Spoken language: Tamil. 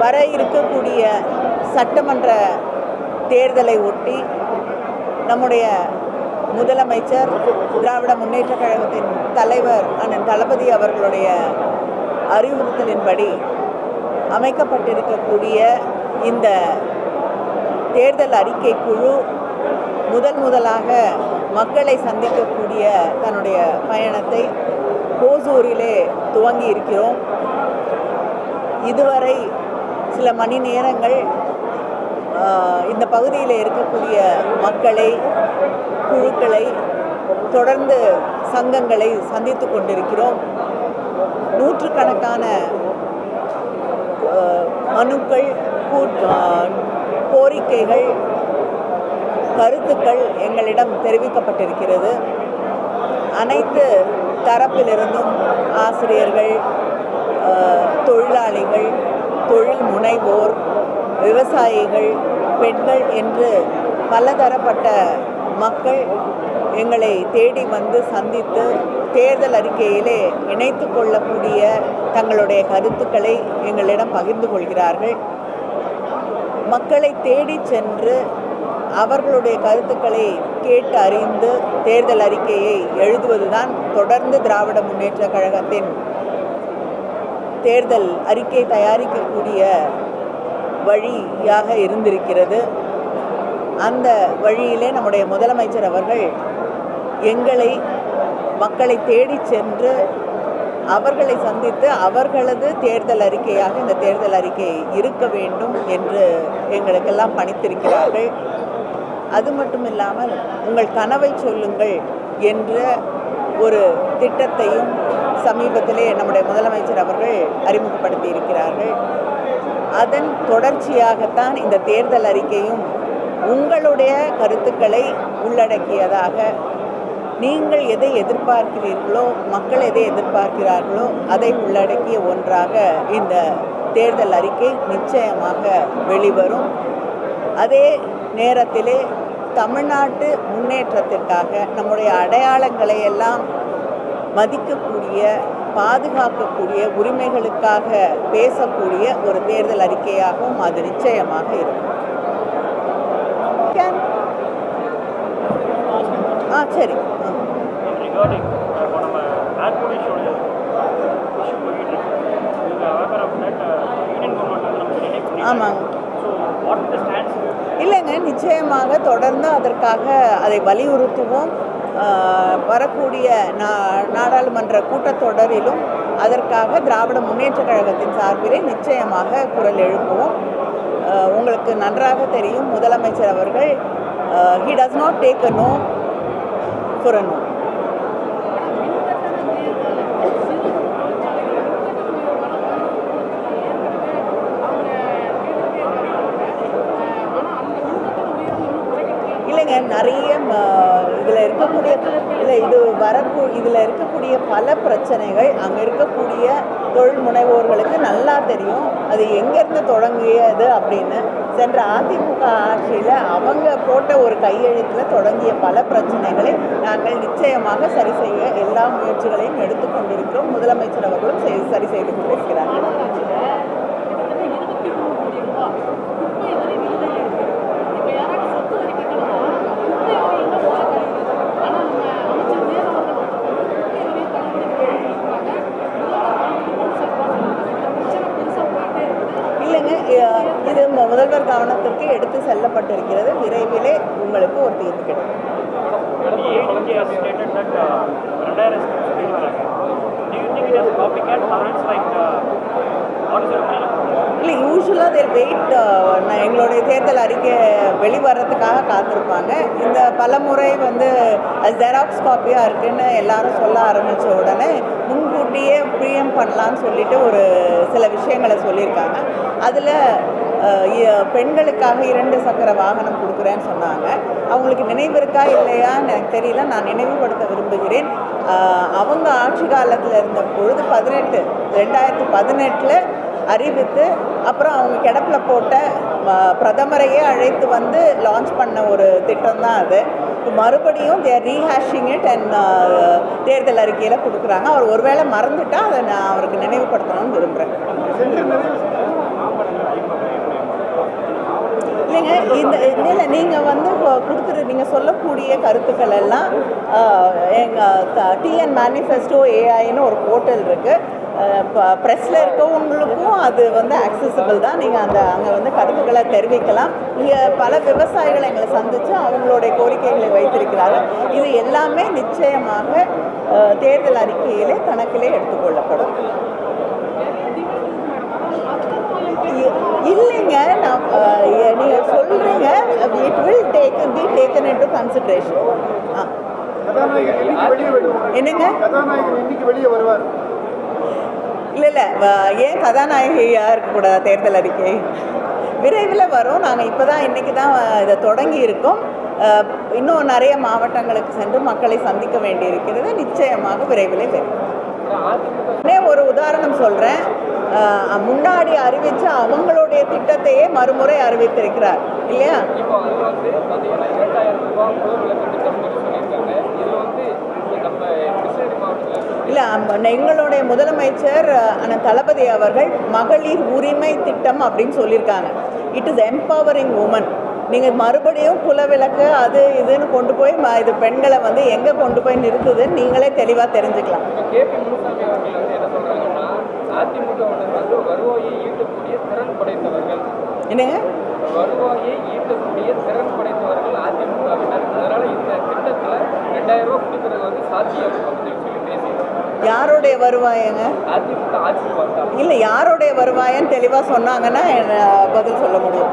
வர இருக்கக்கூடிய சட்டமன்ற தேர்தலை ஒட்டி நம்முடைய முதலமைச்சர் திராவிட முன்னேற்ற கழகத்தின் தலைவர் அண்ணன் தளபதி அவர்களுடைய அறிவுறுத்தலின்படி அமைக்கப்பட்டிருக்கக்கூடிய இந்த தேர்தல் அறிக்கை குழு முதன் முதலாக மக்களை சந்திக்கக்கூடிய தன்னுடைய பயணத்தை கோசூரிலே துவங்கி இருக்கிறோம் இதுவரை சில மணி நேரங்கள் இந்த பகுதியில் இருக்கக்கூடிய மக்களை குழுக்களை தொடர்ந்து சங்கங்களை சந்தித்து கொண்டிருக்கிறோம். நூற்றுக்கணக்கான மனுக்கள் கூட்- கோரிக்கைகள் கருத்துக்கள் எங்களிடம் தெரிவிக்கப்பட்டிருக்கிறது. அனைத்து தரப்பிலிருந்தும் ஆசிரியர்கள் தொழிலாளிகள் தொழில் முனைவோர் விவசாயிகள் பெண்கள் என்று பலதரப்பட்ட மக்கள் எங்களை தேடி வந்து சந்தித்து தேர்தல் அறிக்கையிலே இணைத்து கொள்ளக்கூடிய தங்களுடைய கருத்துக்களை எங்களிடம் பகிர்ந்து கொள்கிறார்கள். மக்களை தேடி சென்று அவர்களுடைய கருத்துக்களை கேட்டு அறிந்து தேர்தல் அறிக்கையை எழுதுவதுதான் தொடர்ந்து திராவிட முன்னேற்ற கழகத்தின் தேர்தல் அறிக்கை தயாரிக்கக்கூடிய வழியாக இருந்திருக்கிறது. அந்த வழியிலே நம்முடைய முதலமைச்சர் அவர்கள் எங்களை மக்களை தேடி சென்று அவர்களை சந்தித்து அவர்களது தேர்தல் அறிக்கையாக இந்த தேர்தல் அறிக்கை இருக்க வேண்டும் என்று எங்களுக்கெல்லாம் பணித்திருக்கிறார்கள். அது மட்டும் இல்லாமல் உங்கள் கனவை சொல்லுங்கள் என்ற ஒரு திட்டத்தையும் சமீபத்திலே நம்முடைய முதலமைச்சர் அவர்கள் அறிமுகப்படுத்தி இருக்கிறார்கள் அதன் தொடர்ச்சியாகத்தான் இந்த தேர்தல் அறிக்கையும் உங்களுடைய கருத்துக்களை உள்ளடக்கியதாக. நீங்கள் எதை எதிர்பார்க்கிறீர்களோ மக்கள் எதை எதிர்பார்க்கிறார்களோ அதை உள்ளடக்கிய ஒன்றாக இந்த தேர்தல் அறிக்கை நிச்சயமாக வெளிவரும். அதே நேரத்திலே தமிழ்நாட்டு முன்னேற்றத்திற்காக நம்முடைய அடையாளங்களை எல்லாம் மதிக்கக்கூடிய பாதுகாக்கக்கூடிய உரிமைகளுக்காக பேசக்கூடிய ஒரு தேர்தல் அறிக்கையாகவும் அது நிச்சயமாக இருக்கும். ஆ சரி. Uh, ஆமாங்க. இல்லைங்க நிச்சயமாக தொடர்ந்து அதற்காக அதை வலியுறுத்துவோம். வரக்கூடிய நா நாடாளுமன்ற கூட்டத்தொடரிலும் அதற்காக திராவிட முன்னேற்ற கழகத்தின் சார்பிலே நிச்சயமாக குரல் எழுப்புவோம். உங்களுக்கு நன்றாக தெரியும். முதலமைச்சர் அவர்கள் he does not take a no for a no இல்லைங்க நிறைய இதில் இருக்கக்கூடிய இல்லை இது வரக்கூ இதில் இருக்கக்கூடிய பல பிரச்சனைகள் அங்கே இருக்கக்கூடிய தொழில் முனைவோர்களுக்கு நல்லா தெரியும். அது எங்கேருந்து தொடங்கியது அப்படின்னு. சென்ற அதிமுக ஆட்சியில் அவங்க போட்ட ஒரு கையெழுத்தில் தொடங்கிய பல பிரச்சனைகளை நாங்கள் நிச்சயமாக சரி செய்ய எல்லா முயற்சிகளையும் எடுத்துக்கொண்டிருக்கிறோம் முதலமைச்சர் அவர்களும் சரி செய்து கொண்டிருக்கிறார்கள் இல்லைங்க அஹ், இது மு- முதல்வர் கவனத்திற்கு எடுத்து செல்லப்பட்டிருக்கிறது. விரைவிலே உங்களுக்கு ஒரு தீர்வு கிடைக்கும். இல்லை யூஸ்வலாக தேர் வெயிட் எங்களுடைய தேர்தல் அறிக்கை வெளிவரத்துக்காக காத்திருப்பாங்க. இந்த பல முறை வந்து ஜெராக்ஸ் காப்பியாக இருக்குன்னு எல்லாரும் சொல்ல ஆரம்பித்த உடனே முன்கூட்டியே பிஎம் பண்ணலான்னு சொல்லிட்டு ஒரு சில விஷயங்களை சொல்லியிருக்காங்க. அதில் பெண்களுக்காக இரண்டு சக்கர வாகனம் கொடுக்குறேன்னு சொன்னாங்க. அவங்களுக்கு நினைவு இருக்கா இல்லையான்னு எனக்கு தெரியல. நான் நினைவுபடுத்த விரும்புகிறேன். அவங்க ஆட்சி காலத்தில் இருந்த பொழுது பதினெட்டு ரெண்டாயிரத்தி பதினெட்டில் அறிவித்து அப்புறம் அவங்க கிடப்பில் போட்ட பிரதமரையே அழைத்து வந்து லான்ச் பண்ண ஒரு திட்டம் தான் அது. மறுபடியும் தேர் ரீஹேஷிங் இட் அண்ட் தேர்தல் அறிக்கையில் கொடுக்குறாங்க. அவர் ஒருவேளை மறந்துட்டா அதை நான் அவருக்கு நினைவுபடுத்தணும்னு விரும்புகிறேன் இல்லைங்க இந்த இல்லை நீங்கள் வந்து கொடுத்துரு நீங்கள் சொல்லக்கூடிய கருத்துக்கள் எல்லாம் எங்கள் டிஎன் மேனிஃபெஸ்டோ ஏஐன்னு ஒரு போர்ட்டல் இருக்குது ப்ரெஸ்ஸில் இருக்கவங்களுக்கும் அது வந்து அக்சசிபிள் தான். நீங்கள் அந்த அங்கே வந்து கருத்துக்களை தெரிவிக்கலாம். இங்கே பல விவசாயிகள் எங்களை சந்தித்து அவங்களுடைய கோரிக்கைகளை வைத்திருக்கிறார்கள். இது எல்லாமே நிச்சயமாக தேர்தல் அறிக்கையிலே கணக்கிலே எடுத்துக்கொள்ளப்படும். இல்லைங்க நான் நீங்கள் சொல்கிறீங்க it will take be taken consideration என்னைக்கு வெளியே வருவார்? என்னங்க? இல்லை இல்லை ஏன் கதாநாயகியாக இருக்கக்கூடாது தேர்தல் அறிக்கை? விரைவில் வரும். நாங்கள் இப்போ தான் இன்றைக்கி தான் இதை தொடங்கி இருக்கோம். இன்னும் நிறைய மாவட்டங்களுக்கு சென்று மக்களை சந்திக்க வேண்டியிருக்கிறது. நிச்சயமாக விரைவில் வரும். ஒரு உதாரணம் சொல்கிறேன் முன்னாடி அறிவித்த அவங்களுடைய திட்டத்தையே மறுமுறை அறிவித்திருக்கிறார். இல்லையா இப்போ அது வந்து பார்த்தீங்கன்னா இரண்டாயிரம் ரூபாய் புலர் விளக்கு திட்டம்னு சொல்லியிருக்காங்க இதில் வந்து நம்ம கிருஷ்ணகிரி மாவட்டத்தில் இல்லை எங்களுடைய முதலமைச்சர் அண்ணன் தளபதி அவர்கள் மகளிர் உரிமை திட்டம் அப்படின்னு சொல்லியிருக்காங்க. இட் இஸ் எம்பவரிங் உமன் நீங்கள் மறுபடியும் குலவிளக்கு அது இதுன்னு கொண்டு போய் இது பெண்களை வந்து எங்கே கொண்டு போய் நிறுத்துதுன்னு நீங்களே தெளிவாக தெரிஞ்சுக்கலாம். என்னங்க? வருவாயை ஈட்டக்கூடிய திறன் படைத்தவர்கள் அதிமுகவினர் யாருடைய வருவாயங்க? இல்லை யாருடைய வருவாயன்னு தெளிவாக சொன்னாங்கன்னா என்ன பதில் சொல்ல முடியும்?